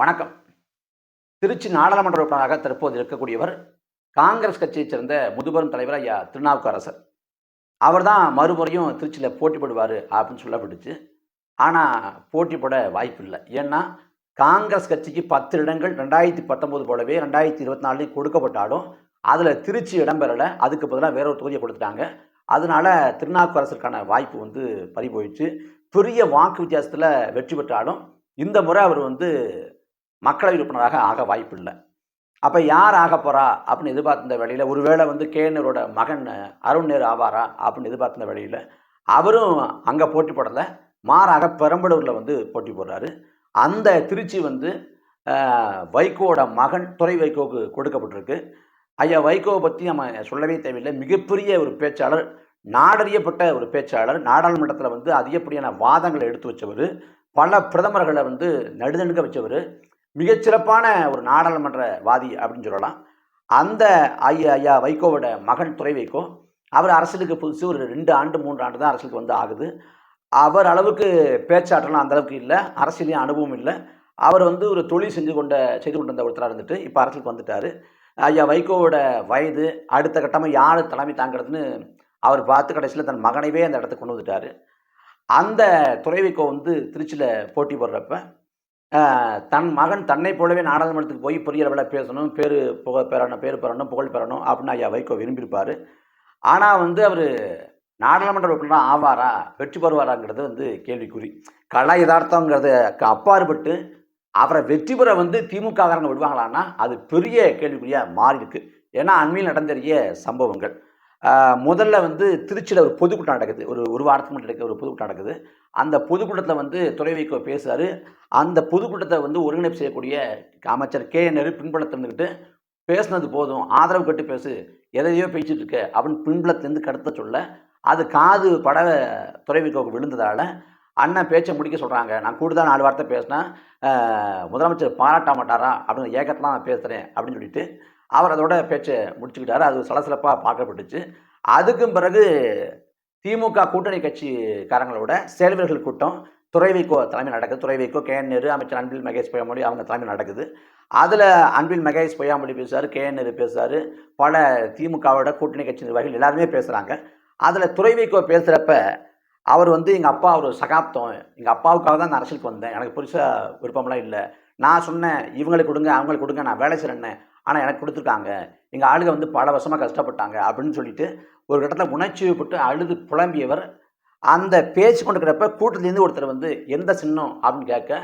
வணக்கம். திருச்சி நாடாளுமன்ற உறுப்பினராக தற்போது இருக்கக்கூடியவர் காங்கிரஸ் கட்சியைச் சேர்ந்த முதுபெரும் தலைவர் ஐயா திருநாவுக்கரசர். அவர் தான் மறுமுறையும் திருச்சியில் போட்டி போடுவார் அப்படின்னு சொல்லப்பட்டுச்சு. ஆனால் போட்டி போட வாய்ப்பு இல்லை. ஏன்னா காங்கிரஸ் கட்சிக்கு பத்து இடங்கள் ரெண்டாயிரத்தி பத்தொம்போது போலவே ரெண்டாயிரத்தி இருபத்தி நாலுலையும் கொடுக்கப்பட்டாலும் அதில் திருச்சி இடம்பெறலை. அதுக்கு பதிலாக வேற ஒரு தொகுதியை கொடுத்துட்டாங்க. அதனால திருநாவுக்கரசருக்கான வாய்ப்பு வந்து பறிபோயிடுச்சு. பெரிய வாக்கு வித்தியாசத்தில் வெற்றி பெற்றாலும் இந்த முறை அவர் வந்து மக்களவை உறுப்பினராக ஆக வாய்ப்பில்லை. அப்போ யார் ஆக போகிறா அப்படின்னு எதிர்பார்த்த வேலையில் ஒருவேளை வந்து கேனரோட மகன் அருண் நேரு ஆவாரா அப்படின்னு எதிர்பார்த்த வேலையில் அவரும் அங்கே போட்டி போடலை. மாறாக பெரம்பலூரில் வந்து போட்டி போடுறாரு. அந்த திருச்சி வந்து வைகோவோட மகன் துறை வைகோவுக்கு கொடுக்கப்பட்டிருக்கு. ஐயா வைகோவை பற்றி நம்ம சொல்லவே தேவையில்லை. மிகப்பெரிய ஒரு பேச்சாளர் நாடறியப்பட்ட ஒரு பேச்சாளர் நாடாளுமன்றத்தில் வந்து அதிகப்படியான வாதங்களை எடுத்து வச்சவர். பல பிரதமர்களை வந்து நடுநடுக்க வச்சவர். மிகச்சிறப்பான ஒரு நாடாளுமன்ற வாதி அப்படின்னு சொல்லலாம். அந்த ஐயா ஐயா வைகோவோட மகன் துறை வைகோ அவர் அரசியலுக்கு புதுசு ஒரு ரெண்டு ஆண்டு மூன்று ஆண்டு தான் அரசியலுக்கு வந்து ஆகுது. அவர் அளவுக்கு பேச்சாற்றலாம் அந்த அளவுக்கு இல்லை அரசியலையும் அனுபவம் இல்லை. அவர் வந்து ஒரு தொழில் செஞ்சு கொண்ட செய்து கொண்டு வந்த ஒருத்தராக இருந்துட்டு இப்போ அரசியலுக்கு வந்துட்டார். ஐயா வைகோவோட வயது அடுத்த கட்டமாக யார் தலைமை தாங்கிறதுன்னு அவர் பார்த்து கடைசியில் தன் மகனைவே அந்த இடத்துக்கு கொண்டு வந்துட்டார். அந்த துறை வைகோ வந்து திருச்சியில் போட்டி போடுறப்ப தன் மகன் தன்னை போலவே நாடாளுமன்றத்துக்கு போய் பெரிய அளவில் பேசணும் பேர் புகழ் பெறணும் பேர் பெறணும் புகழ் பெறணும் அப்படின்னு ஐயா வைகோ விரும்பியிருப்பார். ஆனால் வந்து அவர் நாடாளுமன்ற உறுப்பினராக ஆவாரா வெற்றி பெறுவாராங்கிறது வந்து கேள்விக்குறி. கலா யதார்த்தங்கிறது அப்பாற்பட்டு அவரை வெற்றி பெற வந்து திமுககாரங்க விடுவாங்களான்னா அது பெரிய கேள்விக்குறியாக மாறி இருக்கு ஏன்னா அண்மையில் நடந்தறிய சம்பவங்கள். முதல்ல வந்து திருச்சியில் ஒரு பொதுக்கூட்டம் நடக்குது. ஒரு ஒரு வாரத்துக்கு மட்டும் நடக்க ஒரு பொதுக்கூட்டம் நடக்குது. அந்த பொதுக்கூட்டத்தில் வந்து துறை வைகோ பேசுகிறாரு அந்த பொதுக்கூட்டத்தை வந்து ஒருங்கிணைப்பு செய்யக்கூடிய அமைச்சர் கே என் பின்புலத்தை இருந்துக்கிட்டு பேசுனது போதும். ஆதரவு கட்டு பேசு. எதையோ பேசிட்டு இருக்க அப்படின்னு பின்புலத்துலேருந்து கடத்த சொல்ல அது காது பட துறை வைகோவுக்கு விழுந்ததால் அண்ணன் பேச்சை முடிக்க சொல்கிறாங்க நான் கூடுதல் நாலு வார்த்தை பேசினேன் முதலமைச்சர் பாராட்ட மாட்டாரா அப்படின்னு ஏக்கத்தில் நான் பேசுகிறேன் அப்படின்னு சொல்லிட்டு அவர் அதோட பேச்சை முடிச்சுக்கிட்டார். அது சலசலப்பாக பார்க்கப்பட்டுச்சு. அதுக்கும் பிறகு திமுக கூட்டணி கட்சிக்காரங்களோட செயல்வர்கள் கூட்டம் துறை வைகோ தலைமை நடக்குது. துறை வைகோ கே என் நேரு அமைச்சர் அன்பில் மகேஷ் பொய்யாமொழி அவங்க தலைமை நடக்குது. அதில் அன்பில் மகேஷ் பொய்யாமொழி பேசுவார் கே என் நேரு பேசுகிறார் பல திமுகவோட கூட்டணி கட்சி நிர்வாகிகள் எல்லாருமே பேசுகிறாங்க அதில் துறை வைகோ பேசுகிறப்ப அவர் வந்து எங்கள் அப்பா ஒரு சகாப்தம். எங்கள் அப்பாவுக்காக தான் நான் அரசியலுக்கு வந்தேன். எனக்கு புதுசாக விருப்பம்லாம் இல்லை. நான் சொன்னேன் இவங்களுக்கு கொடுங்க அவங்களுக்கு கொடுங்க நான் வேலை செய்கிறேன்னே ஆனால் எனக்கு கொடுத்துருக்காங்க. எங்கள் ஆளுங்க வந்து பல வருஷமாக கஷ்டப்பட்டாங்க அப்படின்னு சொல்லிட்டு ஒரு கட்டத்தில் உணர்ச்சிப்பட்டு அழுது புலம்பியவர் அந்த பேச்சு கொண்டுக்கிறப்ப கூட்டத்துலேருந்து ஒருத்தர் வந்து எந்த சின்னம்? அப்படின்னு கேட்க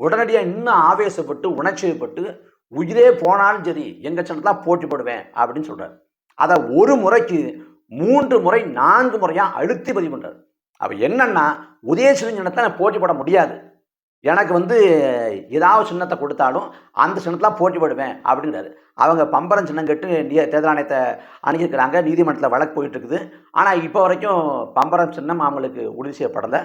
உடனடியாக இன்னும் ஆவேசப்பட்டு உணர்ச்சிப்பட்டு உயிரே போனாலும் சரி எங்கள் சின்னத்தான் போட்டி போடுவேன் அப்படின்னு சொல்கிறார் அதை ஒரு முறைக்கு மூன்று முறை நான்கு முறையாக அழுத்தி பதிவு பண்ணுறார் அப்போ என்னென்னா உதயசிவன் சின்னத்தை நான் போட்டி போட முடியாது. எனக்கு வந்து ஏதாவது சின்னத்தை கொடுத்தாலும் அந்த சின்னத்தில் போட்டி போடுவேன் அப்படிங்கிறாரு. அவங்க பம்பரம் சின்னம் கேட்டு தேர்தல் ஆணையத்தை அணுகியிருக்கிறாங்க. நீதிமன்றத்தில் வழக்கு போயிட்டுருக்குது. ஆனால் இப்போ வரைக்கும் பம்பரம் சின்னம் அவங்களுக்கு உறுதி செய்யப்படலை.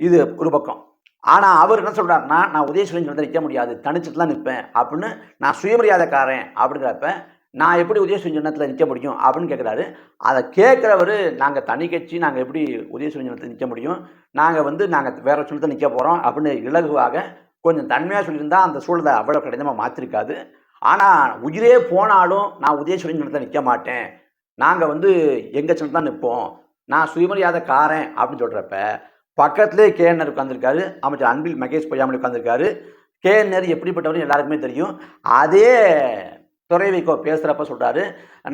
இது ஒரு பக்கம். ஆனால் அவர் என்ன சொல்கிறாருன்னா நான் உதயசிவன் வந்து நிற்க முடியாது. தனிச்சுட்டு தான் நிற்பேன் அப்படின்னு நான் சுயமரியாதைக்காரன் அப்படிங்கிறப்ப நான் எப்படி உதயசிவன் சின்னத்தில் நிற்க முடியும் அப்படின்னு கேட்குறாரு அதை கேட்குறவர் நாங்கள் தனி கட்சி நாங்கள் எப்படி உதயசிவன் சின்னத்தில் நிற்க முடியும்? நாங்கள் வந்து நாங்கள் வேற சின்னத்தில் நிற்க போகிறோம் அப்படின்னு இலகுவாக கொஞ்சம் தன்மையாக சொல்லியிருந்தா அந்த சூழலை அவ்வளோ கடினமாக மாற்றிருக்காது ஆனால் உயிரே போனாலும் நான் உதயசிவன் சின்னத்தில் நிற்க மாட்டேன். நாங்கள் வந்து எங்கள் சின்னத்தில் தான் நிற்போம் நான் சுயமரியாதைக்காரன் அப்படின்னு சொல்கிறப்ப பக்கத்துலேயே கேஎன்ஆர் உட்காந்துருக்காரு அமைச்சர் அன்பில் மகேஷ் பொய்யாமல் உட்காந்துருக்காரு கேஎன்ஆர் எப்படிப்பட்டவர் எல்லாருக்குமே தெரியும். அதே துறை வைகோ பேசுகிறப்ப சொல்கிறாரு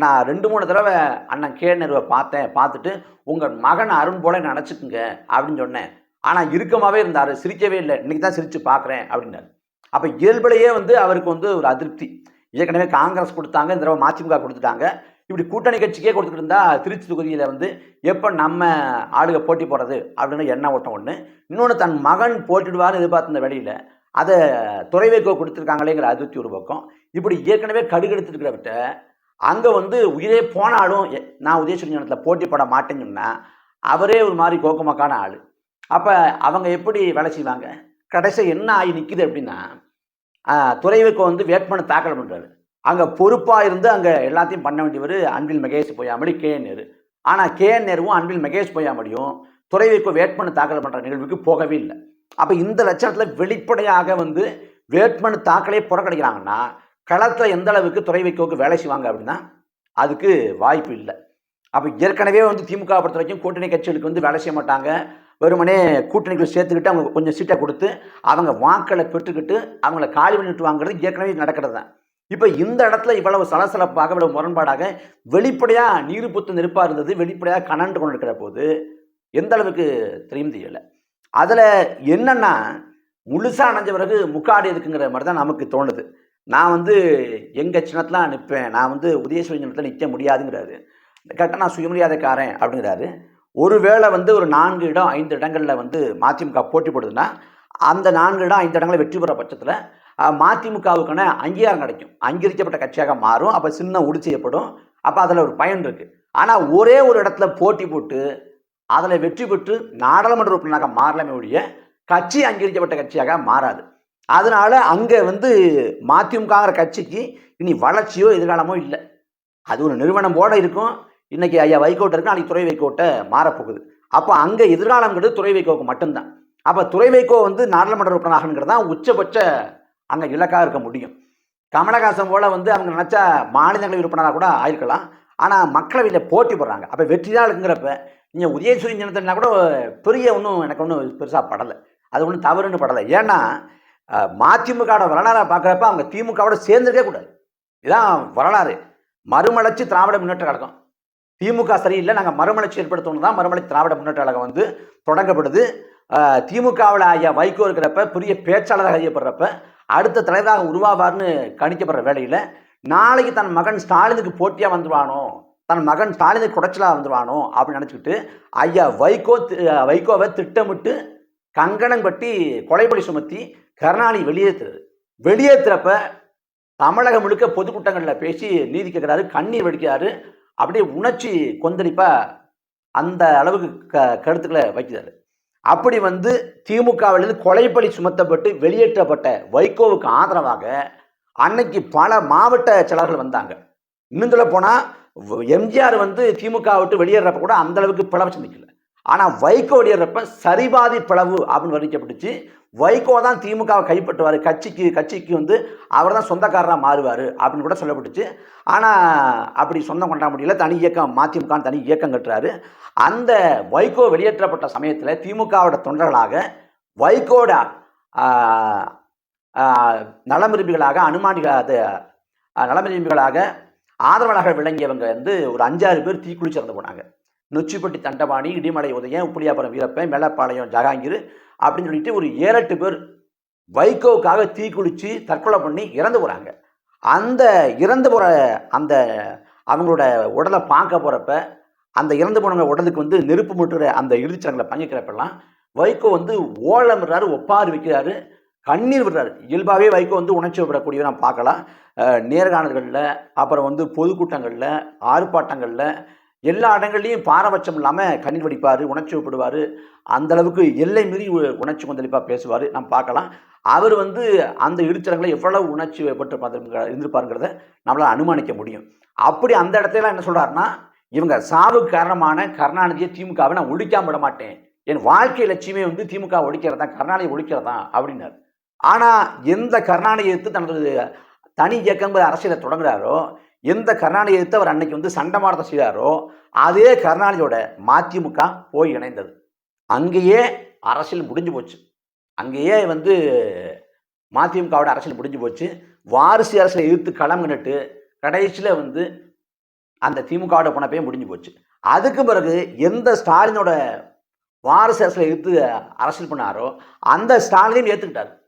நான் ரெண்டு மூணு தடவை அண்ணன் கே. நேருவை பார்த்தேன் பார்த்துட்டு உங்கள் மகன் அருண் போல நினச்சிக்குங்க அப்படின்னு சொன்னேன். ஆனால் இறுக்கமாகவே இருந்தார் சிரிக்கவே இல்லை. இன்றைக்கி தான் சிரித்து பார்க்குறேன் அப்படின்னாரு. அப்போ இயல்பிலேயே வந்து அவருக்கு வந்து ஒரு அதிருப்தி. ஏற்கனவே காங்கிரஸ் கொடுத்தாங்க இந்த தடவை மதிமுக கொடுத்துட்டாங்க. இப்படி கூட்டணி கட்சிக்கே கொடுத்துட்டு இருந்தா திருச்சி தொகுதியில் வந்து எப்போ நம்ம ஆளுக போட்டி போடுறது அப்படின்னு எண்ண ஓட்டம் ஒன்று இன்னொன்று தன் மகன் போட்டிடுவார்னு எதிர்பார்த்த வெளியில் அதை துறை வைக்கோ கொடுத்துருக்காங்களேங்கிற அதிருப்தி ஒரு பக்கம். இப்படி ஏற்கனவே கடுகெடுத்துருக்கிறவர்கிட்ட அங்கே வந்து உயிரே போனாலும் எ- நான் உதயசூரியனத்தில் போட்டி போட மாட்டேன்னு அவரே ஒரு மாதிரி கோக்கமக்கான ஆள். அப்போ அவங்க எப்படி வேலை செய்வாங்க? கடைசி என்ன ஆகி நிற்கிது அப்படின்னா துறைவுக்கு வந்து வேட்புமனு தாக்கல் பண்ணுறாரு அங்கே பொறுப்பாக இருந்து அங்கே எல்லாத்தையும் பண்ண வேண்டியவர் அன்பில் மகேஷ் பொய்யாமடி கே நேரு. ஆனால் கே நேருவும் அன்பில் மகேஷ் பொய்யாமடியும் துறைவுக்கு வேட்புமனு தாக்கல் பண்ணுற நிகழ்வுக்கு போகவே இல்லை. அப்போ இந்த லட்சணத்தில் வெளிப்படையாக வந்து வேட்புமனு தாக்கலே புறக்கணிக்கிறாங்கன்னா களத்தில் எந்த அளவுக்கு துறை வைக்கோக்கு வேலை செய்வாங்க அப்படின்னா அதுக்கு வாய்ப்பு இல்லை. அப்போ ஏற்கனவே வந்து திமுக பொறுத்த வரைக்கும் கூட்டணி கட்சிகளுக்கு வந்து வேலை செய்ய மாட்டாங்க. வெறுமனே கூட்டணிகளை சேர்த்துக்கிட்டு அவங்க கொஞ்சம் சீட்டை கொடுத்து அவங்க வாக்களை பெற்றுக்கிட்டு அவங்கள காலி பண்ணிட்டு வாங்குறது ஏற்கனவே நடக்கிறது தான். இப்போ இந்த இடத்துல இவ்வளவு சலசலப்பாக இவ்வளவு முரண்பாடாக வெளிப்படையாக நீர் புத்து நெருப்பாக இருந்தது வெளிப்படையாக கனண்டு கொண்டு இருக்கிற போது எந்த அளவுக்கு தெரியும் தெரியலை. அதில் என்னென்னா முழுசாக அணைஞ்ச பிறகு முக்காடு இருக்குங்கிற மாதிரி தான் நமக்கு தோணுது. நான் வந்து எங்கள் சின்னத்தில் நிற்பேன் நான் வந்து உதயசூரிய சின்னத்தில் நிற்க முடியாதுங்கிறாரு. கரெக்டாக நான் சுயமரியாதைக்காரன் அப்படிங்கிறாரு. ஒருவேளை வந்து ஒரு நான்கு இடம் ஐந்து இடங்களில் வந்து மதிமுக போட்டி போடுதுன்னா அந்த நான்கு இடம் ஐந்து இடங்களில் வெற்றி பெற பட்சத்தில் மதிமுகவுக்கான அங்கீகாரம் கிடைக்கும். அங்கீகரிக்கப்பட்ட கட்சியாக மாறும். அப்போ சின்ன உடு செய்யப்படும். அப்போ அதில் ஒரு பயன் இருக்குது ஆனால் ஒரே ஒரு இடத்துல போட்டி போட்டு அதில் வெற்றி பெற்று நாடாளுமன்ற உறுப்பினராக மாறலாமே ஒழிய கட்சி அங்கீகரிக்கப்பட்ட கட்சியாக மாறாது. அதனால் அங்கே வந்து மதிமுகங்கிற கட்சிக்கு இனி வளர்ச்சியோ எதிர்காலமோ இல்லை. அது ஒரு நிறுவனம் போட இருக்கும். இன்னைக்கு ஐயா வைகோட்டை இருக்கு நாளைக்கு துறை வைகோட்டை மாறப்போகுது. அப்போ அங்கே எதிர்காலங்கிறது துறை வைகோவுக்கு மட்டும்தான். அப்போ துறை வைகோ வந்து நாடாளுமன்ற உறுப்பினராகங்கிறது தான் உச்சபட்ச அங்கே இலக்காக இருக்க முடியும். கமலஹாசன் போல வந்து அவங்க நினச்சா மாநிலங்களவை உறுப்பினராக கூட ஆயிருக்கலாம். ஆனால் மக்களவையில் போட்டி போடுறாங்க. அப்போ வெற்றி தான் இருக்குங்கிறப்ப நீங்கள் உதயசூரியன் ஜனத்தனா கூட பெரிய ஒன்றும் எனக்கு ஒன்றும் பெருசாக படலை. அது ஒன்றும் தவறுன்னு படலை. ஏன்னா மதிமுகவோட வரலாறை பார்க்குறப்ப அவங்க திமுகவோட சேர்ந்துருக்கே கூடாது. இதுதான் வரலாறு. மறுமலர்ச்சி திராவிட முன்னேற்ற கழகம். திமுக சரியில்லை நாங்கள் மறுமலர்ச்சி ஏற்படுத்தணும் தான் மறுமலர்ச்சி திராவிட முன்னேற்ற கழகம் வந்து தொடங்கப்படுது. திமுகவில் ஐயா வைகோ இருக்கிறப்ப பெரிய பேச்சாளராக அறியப்படுறப்ப அடுத்த தலைவராக உருவாவார்னு கணிக்கப்படுற வேலையில் நாளைக்கு தன் மகன் ஸ்டாலினுக்கு போட்டியாக வந்துடுவானோ தன் மகன் ஸ்டாலினுக்கு குடைச்சலாக வந்துடுவானோ அப்படின்னு நினச்சிக்கிட்டு ஐயா வைகோ வைகோவை திட்டமிட்டு கங்கணம் கட்டி கொலைப்படி சுமத்தி கருணாநிதி வெளியேற்றுறது வெளியேற்றுறப்ப தமிழகம் முழுக்க பொதுக்கூட்டங்களில் பேசி நீதி கேட்குறாரு கண்ணீர் வெடிக்கிறாரு. அப்படியே உணர்ச்சி கொந்தளிப்பாக அந்த அளவுக்கு க கருத்துக்களை வைக்கிறாரு. அப்படி வந்து திமுகவிலிருந்து கொலைப்படி சுமத்தப்பட்டு வெளியேற்றப்பட்ட வைகோவுக்கு ஆதரவாக அன்னைக்கு பல மாவட்ட செயலர்கள் வந்தாங்க. இன்னும் சொல்ல போனால் எம்ஜிஆர் வந்து திமுக விட்டு வெளியேறப்ப கூட அந்த அளவுக்கு பிளவு சந்திக்கல. ஆனால் வைகோ வெளியேறப்ப சரிபாதி பிளவு அப்படின்னு வர்ணிக்கப்பட்டுச்சு வைகோ தான் திமுகவை கைப்பற்றுவார். கட்சிக்கு கட்சிக்கு வந்து அவர் தான் சொந்தக்காரராக மாறுவார் அப்படின்னு கூட சொல்லப்பட்டுச்சு. ஆனால் அப்படி சொந்தம் கொண்டாட முடியல தனி இயக்கம் மதிமுக தனி இயக்கம் கட்டுறாரு. அந்த வைகோ வெளியேற்றப்பட்ட சமயத்தில் திமுகவோட தொண்டர்களாக வைகோட நலமிரும்பிகளாக அனுமானிகள் நலமிரும்பிகளாக ஆதரவாளர்கள் விளங்கியவங்க வந்து ஒரு அஞ்சாறு பேர் தீக்குளிச்சிறந்து போனாங்க. நொச்சிப்பட்டி தண்டபாணி இடிமலை உதயம் உப்புளியாபுரம் வீரப்பன் மேலப்பாளையம் ஜகாங்கீர் அப்படின்னு சொல்லிட்டு ஒரு ஏழெட்டு பேர் வைகோவுக்காக தீக்குளித்து தற்கொலை பண்ணி இறந்து போகிறாங்க அந்த இறந்து போகிற அந்த அவங்களோட உடலை பார்க்க போகிறப்ப அந்த இறந்து போனவங்க உடலுக்கு வந்து நெருப்பு முட்டுற அந்த இறுதிச்சடங்களை பங்கிக்கிறப்பெல்லாம் வைகோ வந்து ஓலம் விடுறாரு ஒப்பாறு வைக்கிறாரு கண்ணீர் விடுறாரு. இயல்பாகவே வைகோ வந்து உணர்ச்சி விடக்கூடியவை நான் பார்க்கலாம். நேர்காணல்களில் அப்புறம் வந்து பொதுக்கூட்டங்களில் ஆர்ப்பாட்டங்களில் எல்லா இடங்கள்லையும் பாரபட்சம் இல்லாமல் கண்ணீர் வடிப்பார் உணர்ச்சி வைப்படுவார் அந்தளவுக்கு எல்லை மீறி உணர்ச்சி கொந்தளிப்பாக பேசுவார். நம்ம பார்க்கலாம். அவர் வந்து அந்த இடிச்சடங்களை எவ்வளவு உணர்ச்சி பெற்று இருந்திருப்பாருங்கிறத நம்மளால் அனுமானிக்க முடியும். அப்படி அந்த இடத்துல என்ன சொல்கிறாருன்னா இவங்க சாவுக்கு காரணமான கருணாநிதியை திமுகவை நான் ஒழிக்காம விட மாட்டேன். என் வாழ்க்கை லட்சியமே வந்து திமுக ஒழிக்கிறதா கருணாநிதி ஒழிக்கிறதா அப்படின்னார். ஆனால் எந்த கருணாநிதி எடுத்து தனது தனி இயக்கம் அரசியலை தொடங்குறாரோ எந்த கருணாநிதி எடுத்து அவர் அன்னைக்கு வந்து சண்டை செய்தாரோ அதே கருணாநிதியோட மதிமுக போய் இணைந்தது. அங்கேயே அரசியல் முடிஞ்சு போச்சு. அங்கேயே வந்து மதிமுகவோட அரசியல் முடிஞ்சு போச்சு. வாரிசு அரசியலை எதிர்த்து களம் கண்டுட்டு கடைசியில் வந்து அந்த திமுகவோட போனப்பே முடிஞ்சு போச்சு. அதுக்கு பிறகு எந்த ஸ்டாலினோட வாரிசு அரசியலை எதிர்த்து அரசியல் பண்ணாரோ அந்த ஸ்டாலினையும் ஏற்றுக்கிட்டார்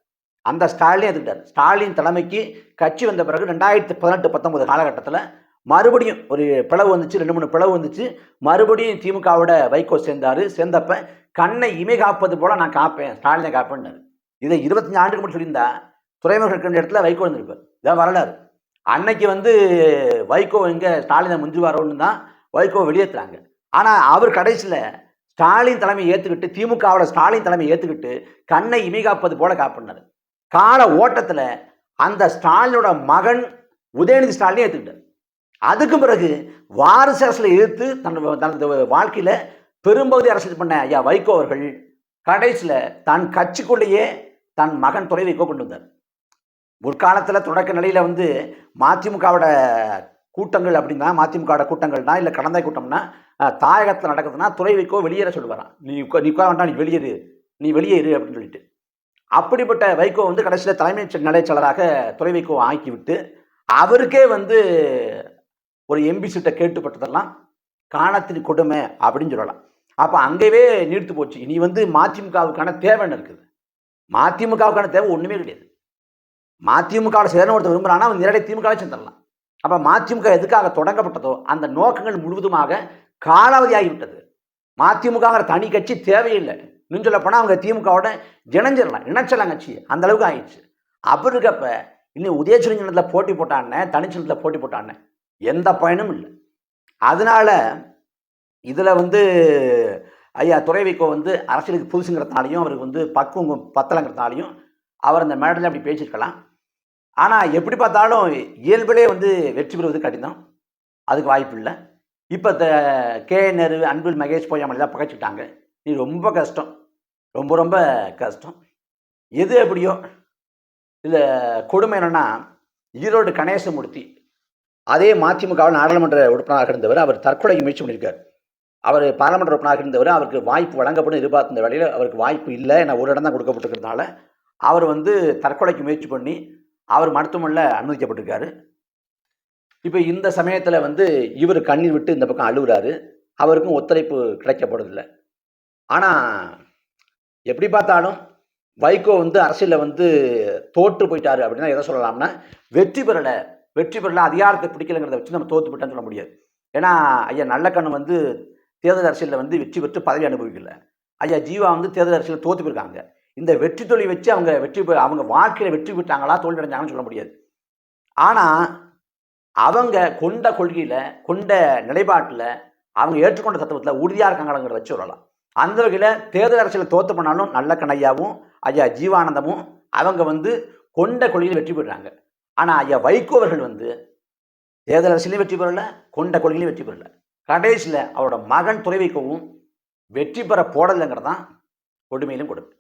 அந்த ஸ்டாலினே ஏற்றுக்கிட்டார் ஸ்டாலின் தலைமைக்கு கட்சி வந்த பிறகு ரெண்டாயிரத்தி பதினெட்டு பத்தொன்பது காலகட்டத்தில் மறுபடியும் ஒரு பிளவு வந்துச்சு ரெண்டு மூணு பிளவு வந்துச்சு. மறுபடியும் திமுகவோட வைகோ சேர்ந்தார். சேர்ந்தப்ப கண்ணை இமை காப்பது போல் நான் காப்பேன் ஸ்டாலினை காப்பேன்னாரு. இதை இருபத்தஞ்சு ஆண்டுக்கு மட்டும் சொல்லியிருந்தா துறைமுகம் இருக்கிற இடத்துல வைகோ இருந்திருப்பார். இதான் வரலாறு. அன்னைக்கு வந்து வைகோ எங்கே ஸ்டாலினை முஞ்சுவாரோன்னு தான் வைகோ வெளியேற்றுறாங்க ஆனால் அவர் கடைசியில் ஸ்டாலின் தலைமை ஏற்றுக்கிட்டு திமுகவோட ஸ்டாலின் தலைமை ஏற்றுக்கிட்டு கண்ணை இமை காப்பது போல காப்பினார் கால ஓட்டத்தில் அந்த ஸ்டாலினோட மகன் உதயநிதி ஸ்டாலினே ஏற்றுக்கிட்டார் அதுக்கு பிறகு வாரிசு அரசில் எதிர்த்து தன் தனது வாழ்க்கையில் பெரும்பகுதி அரசியல் பண்ண ஐயா வைகோ அவர்கள் கடைசியில் தன் கட்சிக்குள்ளேயே தன் மகன் துறை வைகோ கொண்டு வந்தார். முற்காலத்தில் தொடக்க நிலையில் வந்து மதிமுகவோட கூட்டங்கள் அப்படின்னா மதிமுகவோட கூட்டங்கள்னா இல்லை கடந்த கூட்டம்னா தாயகத்தில் நடக்குதுன்னா துறை வைக்கோ வெளியேற சொல்லுவாரான் நீ நீ உட்கார வேண்டாம் நீ வெளியேறு. நீ வெளியேறு அப்படின்னு சொல்லிட்டு. அப்படிப்பட்ட வைகோ வந்து கடைசியில் தலைமை நிலைச்சலராக துறை வைகோ ஆக்கி விட்டு அவருக்கே வந்து ஒரு எம்பி சீட்டை கேட்டுப்பட்டதெல்லாம் காணத்தின் கொடுமை அப்படின்னு சொல்லலாம். அப்போ அங்கேயே நீர்த்து போச்சு. இனி வந்து மதிமுகவுக்கான தேவைன்னு இருக்குது? மதிமுகவுக்கான தேவை ஒன்றுமே கிடையாது. மதிமுகவில் சேரணும் ஒருத்தர் விரும்புகிறான்னா அவன் நேரடி திமுகவை சேர்ந்துடலாம். அப்போ மதிமுக எதுக்காக தொடங்கப்பட்டதோ அந்த நோக்கங்கள் முழுவதுமாக காலாவதியாகிவிட்டது. மதிமுகங்கிற தனி கட்சி தேவையில்லை இன்னும் சொல்ல போனால் அவங்க திமுகவோட இணைஞ்சிடலாம் இணைச்சலாம் கட்சி. அந்த அளவுக்கு ஆயிடுச்சு. அப்படி இருக்கப்ப இன்னும் உதயசுரஞ்சனத்தில் போட்டி போட்டானே தனிச்சின்னத்தில் போட்டி போட்டானே எந்த பயனும் இல்லை. அதனால இதில் வந்து ஐயா துறைவைக்கோ வந்து அரசியலுக்கு புதுசுங்கிறதுனாலையும் அவருக்கு வந்து பக்குவம் பத்தலைங்கிறதுனாலையும் அவர் அந்த மேடலில் அப்படி பேசியிருக்கலாம். ஆனால் எப்படி பார்த்தாலும் இயல்பிலே வந்து வெற்றி பெறுவது கடினம். அதுக்கு வாய்ப்பு இல்லை. இப்போ கே நேரு அன்பில் மகேஷ் பொய்யாமலாம் பகைச்சிட்டாங்க. இது ரொம்ப கஷ்டம். ரொம்ப ரொம்ப கஷ்டம். எது எப்படியோ இதில் கொடுமை என்னென்னா ஈரோடு கணேசமூர்த்தி அதே மதிமுகவில் நாடாளுமன்ற உறுப்பினராக இருந்தவர் அவர் தற்கொலைக்கு முயற்சி பண்ணியிருக்கார். அவர் பாராளுமன்ற உறுப்பினராக இருந்தவர் அவருக்கு வாய்ப்பு வழங்கப்படும் எதிர்பார்த்த வேலையில் அவருக்கு வாய்ப்பு இல்லை ஏன்னா ஒரு இடம் தான் கொடுக்கப்பட்டிருக்கிறதுனால அவர் வந்து தற்கொலைக்கு முயற்சி பண்ணி அவர் மருத்துவமனையில் அனுமதிக்கப்பட்டிருக்காரு. இப்போ இந்த சமயத்தில் வந்து இவர் கண்ணீர் விட்டு இந்த பக்கம் அழுகுறாரு அவருக்கும் ஒத்துழைப்பு கிடைக்கப்படுறதில்ல ஆனால் எப்படி பார்த்தாலும் வைகோ வந்து அரசியலில் வந்து தோற்று போயிட்டாரு அப்படின்னா எதை சொல்லலாம்னா வெற்றி பெறலை. வெற்றி பெறல அதிகாரத்தை பிடிக்கலைங்கிறத வச்சு நம்ம தோற்று போயிட்டான்னு சொல்ல முடியாது. ஏன்னா ஐயா நல்லக்கண்ணு வந்து தேர்தல் அரசியலில் வந்து வெற்றி பெற்று பதவி அனுபவிக்கல. ஐயா ஜீவா வந்து தேர்தல் அரசியலில் தோற்று போயிருக்காங்க. இந்த வெற்றி தொழில் வச்சு அவங்க வெற்றி பெ- அவங்க வாழ்க்கையில் வெற்றி பெற்றாங்களா தோல்வி அடைஞ்சாங்கன்னு சொல்ல முடியாது. ஆனால் அவங்க கொண்ட கொள்கையில் கொண்ட நிலைப்பாட்டில் அவங்க ஏற்றுக்கொண்ட தத்துவத்தில் உறுதியாக இருக்காங்கிறத வச்சு சொல்லலாம். அந்த வகையில் தேர்தல் அரசியல் தோற்று பண்ணாலும் நல்ல கண்ணையாவும் ஐயா ஜீவானந்தமும் அவங்க வந்து கொண்ட கொள்கையில் வெற்றி பெறுறாங்க ஆனால் ஐயா வைகோ அவர்கள் வந்து தேர்தல் அரசியலையும் வெற்றி பெறல கொண்ட கொள்கையிலையும் வெற்றி பெறல. கடைசியில் அவரோட மகன் துறை வைக்கவும் வெற்றி பெற போடலைங்கிறது தான் கொடுமையிலும் கொடுமை.